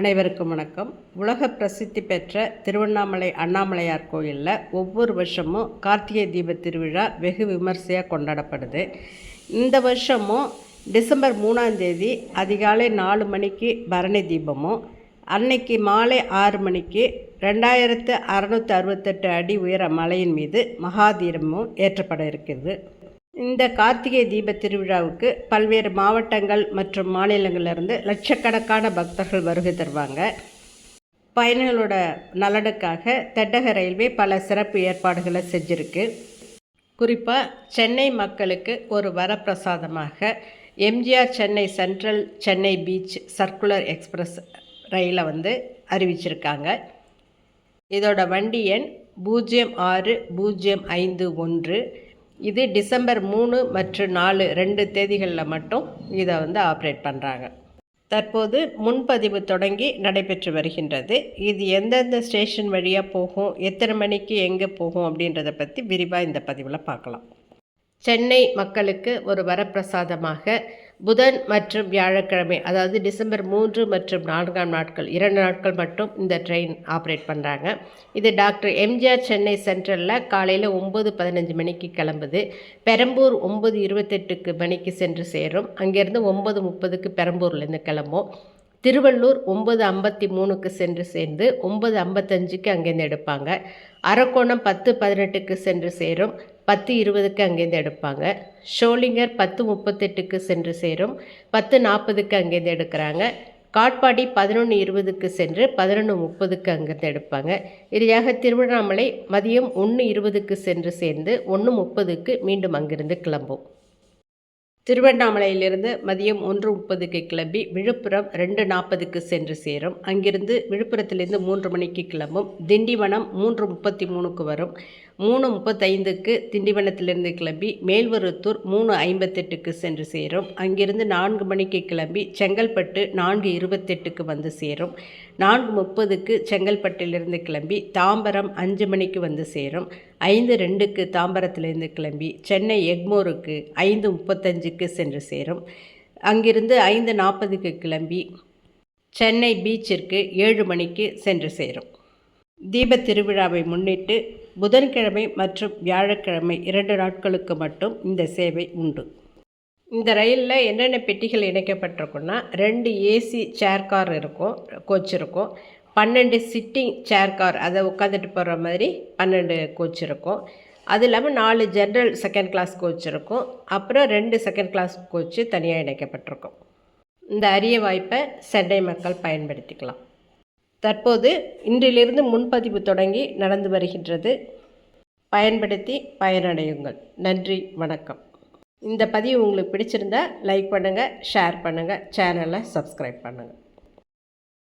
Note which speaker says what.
Speaker 1: அனைவருக்கும் வணக்கம். உலக பிரசித்தி பெற்ற திருவண்ணாமலை அண்ணாமலையார் கோயிலில் ஒவ்வொரு வருஷமும் கார்த்திகை தீப திருவிழா வெகு விமர்சையாக கொண்டாடப்படுது. இந்த வருஷமும் டிசம்பர் மூணாம் தேதி அதிகாலை நாலு மணிக்கு பரணி தீபமும் அன்னைக்கு மாலை ஆறு மணிக்கு ரெண்டாயிரத்து அறநூற்றி அறுபத்தெட்டு அடி உயர மலையின் மீது மகாதீபமும் ஏற்றப்பட இருக்கிறது. இந்த கார்த்திகை தீப திருவிழாவுக்கு பல்வேறு மாவட்டங்கள் மற்றும் மாநிலங்களிலிருந்து லட்சக்கணக்கான பக்தர்கள் வருகை தருவாங்க. பயணிகளோட நலனுக்காக தெட்டக ரயில்வே பல சிறப்பு ஏற்பாடுகளை செஞ்சுருக்கு. குறிப்பாக சென்னை மக்களுக்கு ஒரு வரப்பிரசாதமாக MGR Chennai central Chennai beach circular express ரயிலை வந்து அறிவிச்சிருக்காங்க. இதோட வண்டி எண் பூஜ்ஜியம் ஆறு பூஜ்ஜியம் ஐந்து ஒன்று இது டிசம்பர் மூணு மற்றும் நாலு ரெண்டு தேதிகளில் மட்டும் இதை வந்து ஆப்ரேட் பண்ணுறாங்க தற்போது முன்பதிவு தொடங்கி நடைபெற்று வருகின்றது. இது எந்தெந்த ஸ்டேஷன் வழியாக போகும் எத்தனை மணிக்கு எங்கே போகும் அப்படின்றத பற்றி விரிவாக இந்த பதிவில் பார்க்கலாம். சென்னை மக்களுக்கு ஒரு வரப்பிரசாதமாக புதன் மற்றும் வியாழக்கிழமை அதாவது டிசம்பர் மூன்று மற்றும் நான்காம் நாட்கள் இரண்டு நாட்கள் மட்டும் இந்த ட்ரெயின் ஆப்ரேட் பண்ணுறாங்க இது டாக்டர் எம்ஜிஆர் சென்னை சென்ட்ரலில் காலையில் ஒம்பது பதினஞ்சு மணிக்கு கிளம்புது. பெரம்பூர் ஒம்பது இருபத்தெட்டுக்கு மணிக்கு சென்று சேரும். அங்கேருந்து ஒம்பது முப்பதுக்கு பெரம்பூர்லேருந்து கிளம்பும் திருவள்ளூர் ஒம்பது ஐம்பத்தி மூணுக்கு சென்று சேர்ந்து ஒம்பது ஐம்பத்தஞ்சுக்கு அங்கேருந்து எடுப்பாங்க. அரக்கோணம் பத்து பதினெட்டுக்கு சென்று சேரும். பத்து இருபதுக்கு அங்கேருந்து எடுப்பாங்க. ஷோலிங்கர் பத்து முப்பத்தெட்டுக்கு சென்று சேரும். பத்து நாற்பதுக்கு அங்கேருந்து எடுக்கிறாங்க. காட்பாடி பதினொன்று இருபதுக்கு சென்று பதினொன்று முப்பதுக்கு அங்கேருந்து எடுப்பாங்க. இறுதியாக திருவண்ணாமலை மதியம் ஒன்று இருபதுக்கு சென்று சேர்ந்து ஒன்று முப்பதுக்கு மீண்டும் அங்கிருந்து கிளம்பும். திருவண்ணாமலையிலிருந்து மதியம் ஒன்று முப்பதுக்கு கிளம்பி விழுப்புரம் ரெண்டு நாற்பதுக்கு சென்று சேரும். அங்கிருந்து விழுப்புரத்திலிருந்து மூன்று மணிக்கு கிளம்பும். திண்டிவனம் மூன்று முப்பத்தி மூணுக்கு வரும். மூணு முப்பத்தைந்துக்கு திண்டிவனத்திலிருந்து கிளம்பி மேல்வருத்தூர் மூணு ஐம்பத்தெட்டுக்கு சென்று சேரும். அங்கிருந்து நான்கு மணிக்கு கிளம்பி செங்கல்பட்டு நான்கு இருபத்தெட்டுக்கு வந்து சேரும். நான்கு முப்பதுக்கு செங்கல்பட்டிலிருந்து கிளம்பி தாம்பரம் அஞ்சு மணிக்கு வந்து சேரும். ஐந்து ரெண்டுக்கு தாம்பரத்திலிருந்து கிளம்பி சென்னை எக்மோருக்கு ஐந்து முப்பத்தஞ்சுக்கு சென்று சேரும். அங்கிருந்து ஐந்து நாற்பதுக்கு கிளம்பி சென்னை பீச்சிற்கு ஏழு மணிக்கு சென்று சேரும். தீப திருவிழாவை முன்னிட்டு புதன்கிழமை மற்றும் வியாழக்கிழமை இரண்டு நாட்களுக்கு மட்டும் இந்த சேவை உண்டு. இந்த ரயிலில் என்னென்ன பெட்டிகள் இணைக்கப்பட்டிருக்குன்னா ரெண்டு ஏசி சேர் கார் இருக்கும் கோச் இருக்கும் பன்னெண்டு சிட்டிங் சேர் கார் அதை உட்காந்துட்டு போகிற மாதிரி பன்னெண்டு கோச் இருக்கும். அது இல்லாமல் நாலு ஜென்ரல் செகண்ட் கிளாஸ் கோச் இருக்கும். அப்புறம் ரெண்டு செகண்ட் கிளாஸ் கோச்சு தனியாக இணைக்கப்பட்டிருக்கும். இந்த அரிய வாய்ப்பை சென்னை மக்கள் பயன்படுத்திக்கலாம். தற்போது இன்றிலிருந்து முன்பதிவு தொடங்கி நடந்து வருகின்றது. பயன்படுத்தி பயனடையுங்கள். நன்றி வணக்கம். இந்த பதிவு உங்களுக்கு பிடிச்சிருந்தா லைக் பண்ணுங்கள் ஷேர் பண்ணுங்கள் சேனலை சப்ஸ்கிரைப் பண்ணுங்கள்